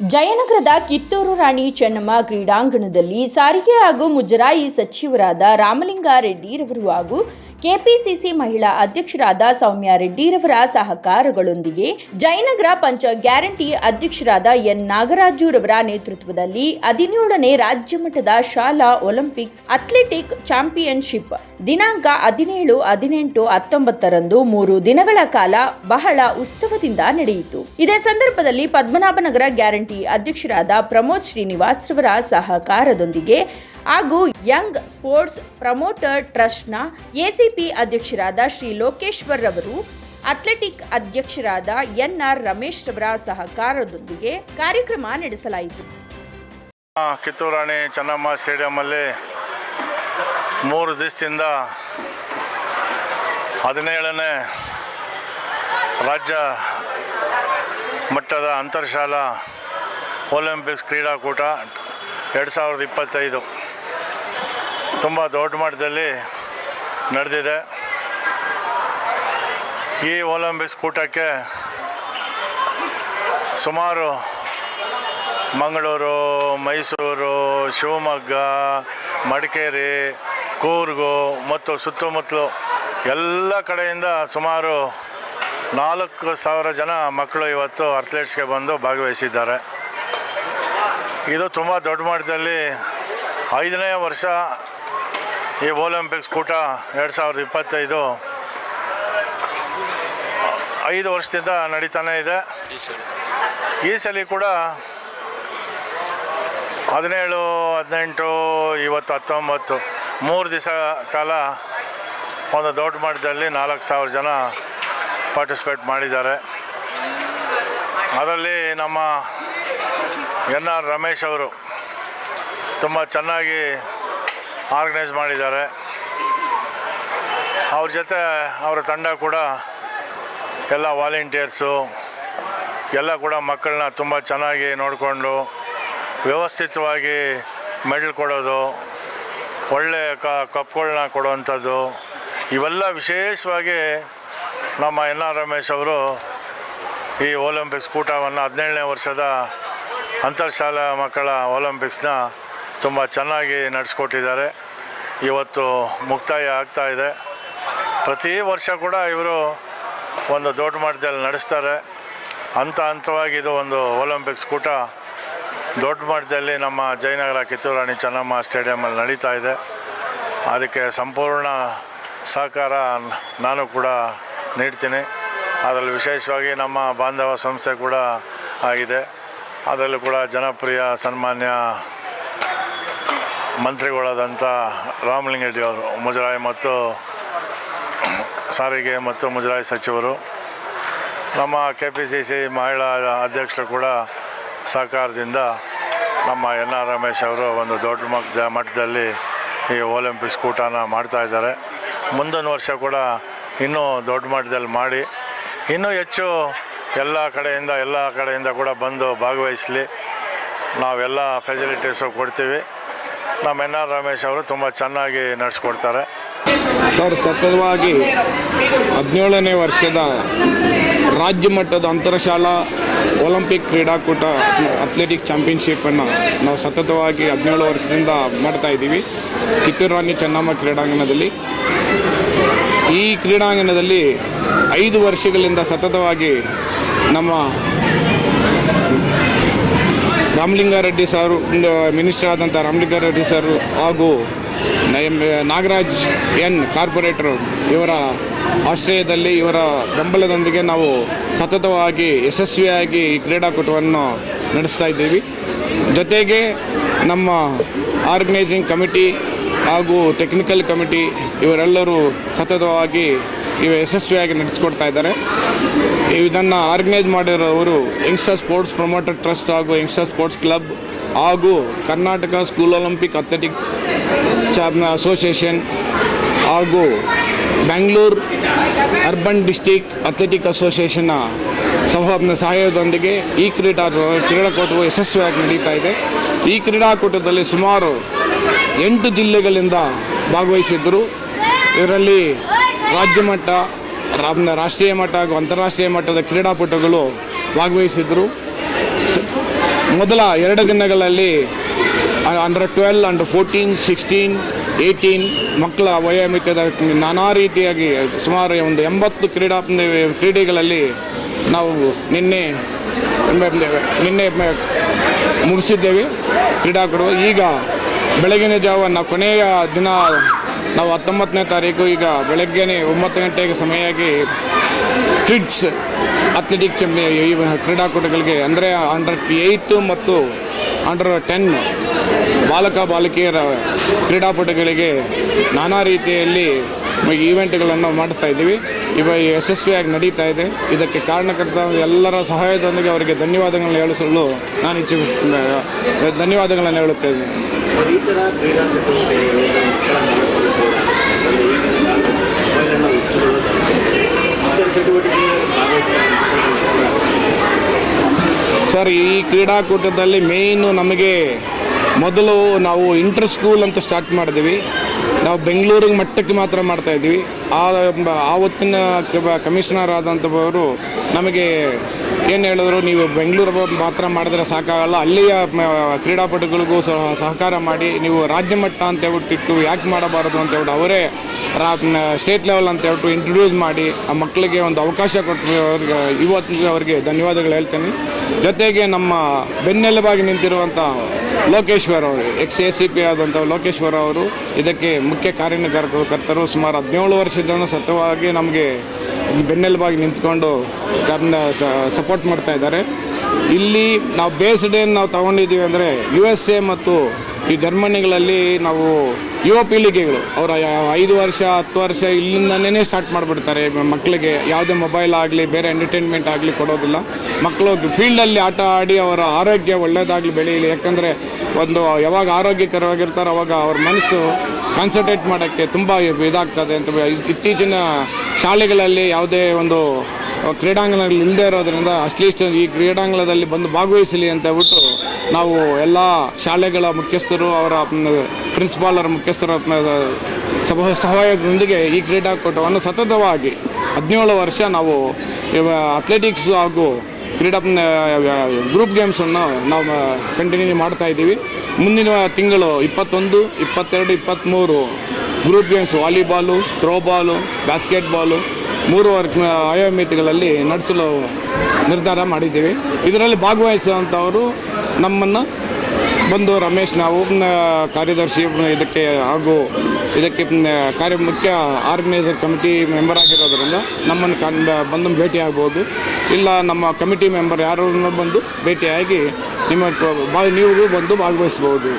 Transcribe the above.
ಜಯನಗರದ ಕಿತ್ತೂರು ರಾಣಿ ಚೆನ್ನಮ್ಮ ಕ್ರೀಡಾಂಗಣದಲ್ಲಿ ಸಾರಿಗೆ ಹಾಗೂ ಮುಜರಾಯಿ ಸಚಿವರಾದ ರಾಮಲಿಂಗಾರೆಡ್ಡಿರವರು ಹಾಗೂ ಕೆಪಿಸಿಸಿ ಮಹಿಳಾ ಅಧ್ಯಕ್ಷರಾದ ಸೌಮ್ಯ ರೆಡ್ಡಿರವರ ಸಹಕಾರಗಳೊಂದಿಗೆ ಜಯನಗರ ಪಂಚ ಗ್ಯಾರಂಟಿ ಅಧ್ಯಕ್ಷರಾದ ಎನ್ ನಾಗರಾಜುರವರ ನೇತೃತ್ವದಲ್ಲಿ ಹದಿನೇಳನೇ ರಾಜ್ಯ ಮಟ್ಟದ ಶಾಲಾ ಒಲಿಂಪಿಕ್ಸ್ ಅಥ್ಲೆಟಿಕ್ ಚಾಂಪಿಯನ್ಶಿಪ್ ದಿನಾಂಕ ಹದಿನೇಳು, ಹದಿನೆಂಟು, ಹತ್ತೊಂಬತ್ತರಂದು ಮೂರು ದಿನಗಳ ಕಾಲ ಬಹಳ ಉತ್ಸವದಿಂದ ನಡೆಯಿತು. ಇದೇ ಸಂದರ್ಭದಲ್ಲಿ ಪದ್ಮನಾಭನಗರ ಗ್ಯಾರಂಟಿ ಅಧ್ಯಕ್ಷರಾದ ಪ್ರಮೋದ್ ಶ್ರೀನಿವಾಸ್ ರವರ ಸಹಕಾರದೊಂದಿಗೆ ಹಾಗೂ ಯಂಗ್ ಸ್ಪೋರ್ಟ್ಸ್ ಪ್ರಮೋಟರ್ ಟ್ರಸ್ಟ್ನ ಎಸಿಪಿ ಅಧ್ಯಕ್ಷರಾದ ಶ್ರೀ ಲೋಕೇಶ್ವರ್ ರವರು, ಅಥ್ಲೆಟಿಕ್ ಅಧ್ಯಕ್ಷರಾದ ಎನ್ಆರ್ ರಮೇಶ್ ರವರ ಸಹಕಾರದೊಂದಿಗೆ ಕಾರ್ಯಕ್ರಮ ನಡೆಸಲಾಯಿತು. ಕಿತ್ತೂರು ರಾಣಿ ಚೆನ್ನಮ್ಮ ಸ್ಟೇಡಿಯಮ್ಮಲ್ಲಿ ಮೂರು ದಿವಸದಿಂದ ಹದಿನೇಳನೇ ರಾಜ್ಯ ಮಟ್ಟದ ಅಂತರ್ಶಾಲಾ ಒಲಿಂಪಿಕ್ಸ್ ಕ್ರೀಡಾಕೂಟ ಎರಡು ಸಾವಿರದ ಇಪ್ಪತ್ತೈದು. ತುಂಬ ದೊಡ್ಡ ಮಟ್ಟದಲ್ಲಿ ನಡೆದಿದೆ. ಈ ಒಲಿಂಪಿಕ್ಸ್ ಕೂಟಕ್ಕೆ ಸುಮಾರು ಮಂಗಳೂರು, ಮೈಸೂರು, ಶಿವಮೊಗ್ಗ, ಮಡಿಕೇರಿ, ಕೂರ್ಗು ಮತ್ತು ಸುತ್ತಮುತ್ತಲು ಎಲ್ಲ ಕಡೆಯಿಂದ ಸುಮಾರು ನಾಲ್ಕು ಸಾವಿರ ಜನ ಮಕ್ಕಳು ಇವತ್ತು ಅಥ್ಲೆಟ್ಸ್ಗೆ ಬಂದು ಭಾಗವಹಿಸಿದ್ದಾರೆ. ಇದು ತುಂಬ ದೊಡ್ಡ ಮಟ್ಟದಲ್ಲಿ ಐದನೇ ವರ್ಷ ಈ ಒಲಿಂಪಿಕ್ಸ್ ಕೂಟ ಎರಡು ಸಾವಿರದ ಇಪ್ಪತ್ತೈದು ಐದು ವರ್ಷದಿಂದ ನಡೀತಾನೆ ಇದೆ. ಈ ಸಲ ಕೂಡ ಹದಿನೇಳು, ಹದಿನೆಂಟು, ಇವತ್ತು ಹತ್ತೊಂಬತ್ತು, ಮೂರು ದಿವಸ ಕಾಲ ಒಂದು ದೊಡ್ಡ ಮಟ್ಟದಲ್ಲಿ ನಾಲ್ಕು ಸಾವಿರ ಜನ ಪಾರ್ಟಿಸಿಪೇಟ್ ಮಾಡಿದ್ದಾರೆ. ಅದರಲ್ಲಿ ನಮ್ಮ ಎನ್ ಆರ್ ರಮೇಶ್ ಅವರು ತುಂಬ ಚೆನ್ನಾಗಿ ಆರ್ಗನೈಸ್ ಮಾಡಿದ್ದಾರೆ. ಅವ್ರ ಜೊತೆ ಅವರ ತಂಡ ಕೂಡ ಎಲ್ಲ ವಾಲಂಟಿಯರ್ಸು, ಎಲ್ಲ ಕೂಡ ಮಕ್ಕಳನ್ನ ತುಂಬ ಚೆನ್ನಾಗಿ ನೋಡಿಕೊಂಡು ವ್ಯವಸ್ಥಿತವಾಗಿ ಮೆಡಲ್ ಕೊಡೋದು ಒಳ್ಳೆಯ ಕ ಕಪ್ಗಳನ್ನ ಕೊಡುವಂಥದ್ದು, ಇವೆಲ್ಲ ವಿಶೇಷವಾಗಿ ನಮ್ಮ ಎನ್ ಆರ್ ರಮೇಶ್ ಅವರು ಈ ಒಲಿಂಪಿಕ್ಸ್ ಕೂಟವನ್ನು ಹದಿನೇಳನೇ ವರ್ಷದ ಅಂತರ್ಶಾಲಾ ಮಕ್ಕಳ ಒಲಿಂಪಿಕ್ಸ್ನ ತುಂಬ ಚೆನ್ನಾಗಿ ನಡೆಸ್ಕೊಟ್ಟಿದ್ದಾರೆ. ಇವತ್ತು ಮುಕ್ತಾಯ ಆಗ್ತಾ ಇದೆ. ಪ್ರತಿ ವರ್ಷ ಕೂಡ ಇವರು ಒಂದು ದೊಡ್ಡ ಮಟ್ಟದಲ್ಲಿ ನಡೆಸ್ತಾರೆ. ಹಂತ ಹಂತವಾಗಿ ಇದು ಒಂದು ಒಲಿಂಪಿಕ್ಸ್ ಕೂಟ ದೊಡ್ಡ ಮಟ್ಟದಲ್ಲಿ ನಮ್ಮ ಜಯನಗರ ಕಿತ್ತೂರು ರಾಣಿ ಚೆನ್ನಮ್ಮ ಸ್ಟೇಡಿಯಮಲ್ಲಿ ನಡೀತಾ ಇದೆ. ಅದಕ್ಕೆ ಸಂಪೂರ್ಣ ಸಹಕಾರ ನಾನು ಕೂಡ ನೀಡ್ತೀನಿ. ಅದರಲ್ಲಿ ವಿಶೇಷವಾಗಿ ನಮ್ಮ ಬಾಂಧವ ಸಂಸ್ಥೆ ಕೂಡ ಆಗಿದೆ. ಅದರಲ್ಲೂ ಕೂಡ ಜನಪ್ರಿಯ, ಸನ್ಮಾನ್ಯ ಮಂತ್ರಿಗಳಾದಂಥ ರಾಮಲಿಂಗರೆಡ್ಡಿ ಅವರು, ಮುಜರಾಯಿ ಮತ್ತು ಸಾರಿಗೆ ಮತ್ತು ಮುಜರಾಯಿ ಸಚಿವರು, ನಮ್ಮ ಕೆ ಪಿ ಸಿ ಸಿ ಮಹಿಳಾ ಅಧ್ಯಕ್ಷರು ಕೂಡ ಸಹಕಾರದಿಂದ ನಮ್ಮ ಎನ್ ಆರ್ ರಮೇಶ್ ಅವರು ಒಂದು ದೊಡ್ಡ ಮಟ್ಟದ ಮಟ್ಟದಲ್ಲಿ ಈ ಒಲಿಂಪಿಕ್ಸ್ ಕೂಟನ ಮಾಡ್ತಾ ಇದ್ದಾರೆ. ಮುಂದಿನ ವರ್ಷ ಕೂಡ ಇನ್ನೂ ದೊಡ್ಡ ಮಟ್ಟದಲ್ಲಿ ಮಾಡಿ, ಇನ್ನೂ ಹೆಚ್ಚು ಎಲ್ಲ ಕಡೆಯಿಂದ ಎಲ್ಲ ಕಡೆಯಿಂದ ಕೂಡ ಬಂದು ಭಾಗವಹಿಸಲಿ. ನಾವೆಲ್ಲ ಫೆಸಿಲಿಟೀಸು ಕೊಡ್ತೀವಿ. ನಮ್ಮ ಎನ್ ಆರ್ ರಮೇಶ್ ಅವರು ತುಂಬ ಚೆನ್ನಾಗಿ ನಡೆಸ್ಕೊಡ್ತಾರೆ. ಸರ್, ಸತತವಾಗಿ ಹದಿನೇಳನೇ ವರ್ಷದ ರಾಜ್ಯ ಮಟ್ಟದ ಅಂತರಶಾಲಾ ಒಲಿಂಪಿಕ್ ಕ್ರೀಡಾಕೂಟ ಅಥ್ಲೆಟಿಕ್ ಚಾಂಪಿಯನ್ಶಿಪ್ಪನ್ನು ನಾವು ಸತತವಾಗಿ ಹದಿನೇಳು ವರ್ಷದಿಂದ ಮಾಡ್ತಾ ಇದ್ದೀವಿ. ಕಿತ್ತೂರು ರಾಣಿ ಚೆನ್ನಮ್ಮ ಕ್ರೀಡಾಂಗಣದಲ್ಲಿ. ಈ ಕ್ರೀಡಾಂಗಣದಲ್ಲಿ ಐದು ವರ್ಷಗಳಿಂದ ಸತತವಾಗಿ ನಮ್ಮ ರಾಮಲಿಂಗಾರೆಡ್ಡಿ ಸರ್ ಮಿನಿಸ್ಟರ್ ಆದಂಥ ರಾಮಲಿಂಗಾರೆಡ್ಡಿ ಸರ್ ಹಾಗೂ ನಾಗರಾಜ್ ಎನ್ ಕಾರ್ಪೊರೇಟರ್ ಇವರ ಆಶ್ರಯದಲ್ಲಿ ಇವರ ಬೆಂಬಲದೊಂದಿಗೆ ನಾವು ಸತತವಾಗಿ, ಯಶಸ್ವಿಯಾಗಿ ಈ ಕ್ರೀಡಾಕೂಟವನ್ನು ನಡೆಸ್ತಾ ಇದ್ದೀವಿ. ಜೊತೆಗೆ ನಮ್ಮ ಆರ್ಗನೈಸಿಂಗ್ ಕಮಿಟಿ ಹಾಗೂ ಟೆಕ್ನಿಕಲ್ ಕಮಿಟಿ ಇವರೆಲ್ಲರೂ ಸತತವಾಗಿ ಇವ ಯಶಸ್ವಿಯಾಗಿ ನಡೆಸ್ಕೊಡ್ತಾ ಇದ್ದಾರೆ. ಇದನ್ನು ಆರ್ಗನೈಸ್ ಮಾಡಿರೋರು ಯಂಗ್ಸ್ಟರ್ ಸ್ಪೋರ್ಟ್ಸ್ ಪ್ರಮೋಟರ್ ಟ್ರಸ್ಟ್ ಹಾಗೂ ಯಂಗ್ಸ್ಟರ್ ಸ್ಪೋರ್ಟ್ಸ್ ಕ್ಲಬ್ ಹಾಗೂ Karnataka school Olympic athletic champion association ಹಾಗೂ ಬೆಂಗಳೂರು ಅರ್ಬನ್ ಡಿಸ್ಟಿಕ್ ಅಥ್ಲೆಟಿಕ್ ಅಸೋಸಿಯೇಷನ್ನ ಸಂಸ್ಥಾಪನೆ ಸಹಾಯದೊಂದಿಗೆ ಈ ಕ್ರೀಡಾ ಕ್ರೀಡಾಕೂಟವು ಯಶಸ್ವಿಯಾಗಿ ನಡೀತಾ ಇದೆ. ಈ ಕ್ರೀಡಾಕೂಟದಲ್ಲಿ ಸುಮಾರು ಎಂಟು ಜಿಲ್ಲೆಗಳಿಂದ ಭಾಗವಹಿಸಿದ್ದರು. ಇದರಲ್ಲಿ ರಾಜ್ಯ ಮಟ್ಟ ರಾ- ರಾಷ್ಟ್ರೀಯ ಮಟ್ಟ ಹಾಗೂ ಅಂತಾರಾಷ್ಟ್ರೀಯ ಮಟ್ಟದ ಕ್ರೀಡಾಪಟುಗಳು ಭಾಗವಹಿಸಿದ್ದರು ಸ- ಮೊದಲ ಎರಡು ದಿನಗಳಲ್ಲಿ under twelve under fourteen sixteen eighteen ಮಕ್ಕಳ ವಯೋಮಿತದ ನಾನಾ ರೀತಿಯಾಗಿ ಸುಮಾರು ಒಂದು ಎಂಬತ್ತು ಕ್ರೀಡಾ, ಕ್ರೀಡೆಗಳಲ್ಲಿ ನಾವು ನಿನ್ನೆ ನಿನ್ನೆ ಮುಗಿಸಿದ್ದೇವೆ ಕ್ರೀಡಾಕೂಟ ಈಗ ಬೆಳಗಿನ ಜಾವ ನಾವು ಕೊನೆಯ ದಿನ ನಾವು ಹತ್ತೊಂಬತ್ತನೇ ತಾರೀಕು ಈಗ ಬೆಳಗ್ಗೆನೇ ಒಂಬತ್ತು ಗಂಟೆಗೆ ಸಮಯವಾಗಿ ಕಿಡ್ಸ್ ಅಥ್ಲೆಟಿಕ್ಸ್ ಈ ಕ್ರೀಡಾಕೂಟಗಳಿಗೆ ಅಂದರೆ ಅಂಡರ್ ಏಯ್ಟು ಮತ್ತು ಅಂಡರ್ ಟೆನ್ ಬಾಲಕ ಬಾಲಕಿಯರ ಕ್ರೀಡಾಪಟುಗಳಿಗೆ ನಾನಾ ರೀತಿಯಲ್ಲಿ ಈವೆಂಟ್ಗಳನ್ನು ಮಾಡ್ತಾ ಇದ್ದೀವಿ. ಇವ ಯಶಸ್ವಿಯಾಗಿ ನಡೀತಾ ಇದೆ. ಇದಕ್ಕೆ ಕಾರಣಕರ್ತ ಎಲ್ಲರ ಸಹಾಯದೊಂದಿಗೆ ಅವರಿಗೆ ಧನ್ಯವಾದಗಳನ್ನು ಹೇಳಿಸಲು ನಾನು ಇಚ್ಛೆ ಧನ್ಯವಾದಗಳನ್ನು ಹೇಳುತ್ತೇನೆ ಈ ಥರ ಕ್ರೀಡಾ ಚಟುವಟಿಕೆಗಳಿಂದ ಮಕ್ಕಳ ಮಾನಸಿಕ ಸರ್ ಈ ಕ್ರೀಡಾಕೂಟದಲ್ಲಿ ಮೇಯ್ನು ನಮಗೆ ಮೊದಲು ನಾವು ಇಂಟರ್ ಸ್ಕೂಲ್ ಅಂತ ಸ್ಟಾರ್ಟ್ ಮಾಡಿದ್ವಿ ನಾವು ಬೆಂಗಳೂರಿಗೆ ಮಟ್ಟಕ್ಕೆ ಮಾತ್ರ ಮಾಡ್ತಾ ಇದ್ವಿ ಆ ಆವತ್ತಿನ ಕಮಿಷನರ್ ಆದಂಥವರು ನಮಗೆ ಏನು ಹೇಳಿದ್ರು, ನೀವು ಬೆಂಗಳೂರು ಮಾತ್ರ ಮಾಡಿದ್ರೆ ಸಾಕಾಗಲ್ಲ. ಅಲ್ಲಿಯ ಕ್ರೀಡಾಪಟುಗಳಿಗೂ ಸಹ ಸಹಕಾರ ಮಾಡಿ, ನೀವು ರಾಜ್ಯ ಮಟ್ಟ ಅಂತ ಹೇಳ್ಬಿಟ್ಟಿಟ್ಟು ಯಾಕೆ ಮಾಡಬಾರದು ಅಂತ ಹೇಳ್ಬಿಟ್ಟು ಅವರೇ ರಾ ಸ್ಟೇಟ್ ಲೆವೆಲ್ ಅಂತ ಹೇಳ್ಬಿಟ್ಟು ಇಂಟ್ರೊಡ್ಯೂಸ್ ಮಾಡಿ, ಆ ಮಕ್ಕಳಿಗೆ ಒಂದು ಅವಕಾಶ ಕೊಟ್ಟು, ಅವ್ರಿಗೆ ಇವತ್ತು ಅವರಿಗೆ ಧನ್ಯವಾದಗಳು ಹೇಳ್ತೇನೆ. ಜೊತೆಗೆ ನಮ್ಮ ಬೆನ್ನೆಲುಬಾಗಿ ನಿಂತಿರುವಂಥ ಲೋಕೇಶ್ವರ್ ಅವರು, ಎಕ್ಸ್ ಎ ಸಿ ಪಿ ಆದಂಥ ಲೋಕೇಶ್ವರ್ ಅವರು, ಇದಕ್ಕೆ ಮುಖ್ಯ ಕಾರ್ಯನಿರ್ವಾಹಕರ್ತರು ಸುಮಾರು ಹದಿನೇಳು ವರ್ಷದಿಂದ ಸತತವಾಗಿ ನಮಗೆ ಬೆನ್ನೆಲುಬಾಗಿ ನಿಂತ್ಕೊಂಡು ಸಪೋರ್ಟ್ ಮಾಡ್ತಾ ಇದ್ದಾರೆ. ಇಲ್ಲಿ ನಾವು ಬೇಸ್ಡ್ ಏನು ನಾವು ತಗೊಂಡಿದ್ದೀವಿ ಅಂದರೆ ಯು ಎಸ್ ಎ ಮತ್ತು ಈ ಜರ್ಮನಿಗಳಲ್ಲಿ ನಾವು ಯುವ ಪೀಳಿಗೆಗಳು. ಅವರ ಐದು ವರ್ಷ, ಹತ್ತು ವರ್ಷ ಇಲ್ಲಿಂದನೇ ಸ್ಟಾರ್ಟ್ ಮಾಡಿಬಿಡ್ತಾರೆ. ಮಕ್ಕಳಿಗೆ ಯಾವುದೇ ಮೊಬೈಲ್ ಆಗಲಿ, ಬೇರೆ ಎಂಟರ್ಟೈನ್ಮೆಂಟ್ ಆಗಲಿ ಕೊಡೋದಿಲ್ಲ. ಮಕ್ಕಳು ಫೀಲ್ಡಲ್ಲಿ ಆಟ ಆಡಿ ಅವರ ಆರೋಗ್ಯ ಒಳ್ಳೆಯದಾಗಲಿ ಬೆಳೆಯಲಿ. ಯಾಕಂದರೆ ಒಂದು ಯಾವಾಗ ಆರೋಗ್ಯಕರವಾಗಿರ್ತಾರೋ ಅವಾಗ ಅವ್ರ ಮನಸ್ಸು ಕಾನ್ಸಂಟ್ರೇಟ್ ಮಾಡೋಕ್ಕೆ ತುಂಬ ಇದಾಗ್ತದೆ ಅಂತ ಇತ್ತೀಚಿನ ಶಾಲೆಗಳಲ್ಲಿ ಯಾವುದೇ ಒಂದು ಕ್ರೀಡಾಂಗಣಗಳು ಇಲ್ಲದೆ ಇರೋದ್ರಿಂದ ಅಟ್ಲೀಸ್ಟ್ ಈ ಕ್ರೀಡಾಂಗಣದಲ್ಲಿ ಬಂದು ಭಾಗವಹಿಸಲಿ ಅಂತ ಹೇಳ್ಬಿಟ್ಟು ನಾವು ಎಲ್ಲ ಶಾಲೆಗಳ ಮುಖ್ಯಸ್ಥರು, ಅವರ ಪ್ರಿನ್ಸಿಪಾಲರ ಮುಖ್ಯಸ್ಥರ ಸಭ, ಸಹಾಯದೊಂದಿಗೆ ಈ ಕ್ರೀಡಾಕೂಟವನ್ನು ಸತತವಾಗಿ ಹದಿನೇಳು ವರ್ಷ ನಾವು ಅಥ್ಲೆಟಿಕ್ಸ್ ಹಾಗೂ ಕ್ರೀಡಾ ಗ್ರೂಪ್ ಗೇಮ್ಸನ್ನು ನಾವು ಕಂಟಿನ್ಯೂ ಮಾಡ್ತಾ ಇದ್ದೀವಿ. ಮುಂದಿನ ತಿಂಗಳು ಇಪ್ಪತ್ತೊಂದು, ಇಪ್ಪತ್ತೆರಡು ಇಪ್ಪತ್ತ್ಮೂರು group games volleyball throwball basketball ಮೂರು ವರ್ಗ ಆಯಾಮಿತಿಗಳಲ್ಲಿ ನಡೆಸಲು ನಿರ್ಧಾರ ಮಾಡಿದ್ದೀವಿ. ಇದರಲ್ಲಿ ಭಾಗವಹಿಸುವಂಥವರು ನಮ್ಮನ್ನು ಬಂದು ರಮೇಶ್, ನಾವು ಕಾರ್ಯದರ್ಶಿ ಇದಕ್ಕೆ ಹಾಗೂ ಇದಕ್ಕೆ ಕಾರ್ಯ ಮುಖ್ಯ ಆರ್ಗನೈಸರ್ ಕಮಿಟಿ ಮೆಂಬರ್ ಆಗಿರೋದ್ರಿಂದ ನಮ್ಮನ್ನು ಬಂದು ಭೇಟಿ ಆಗ್ಬೋದು ಇಲ್ಲ, ನಮ್ಮ ಕಮಿಟಿ ಮೆಂಬರ್ ಯಾರನ್ನು ಬಂದು ಭೇಟಿಯಾಗಿ ನಿಮ್ಮ ನೀವು ಬಂದು ಭಾಗವಹಿಸ್ಬೋದು.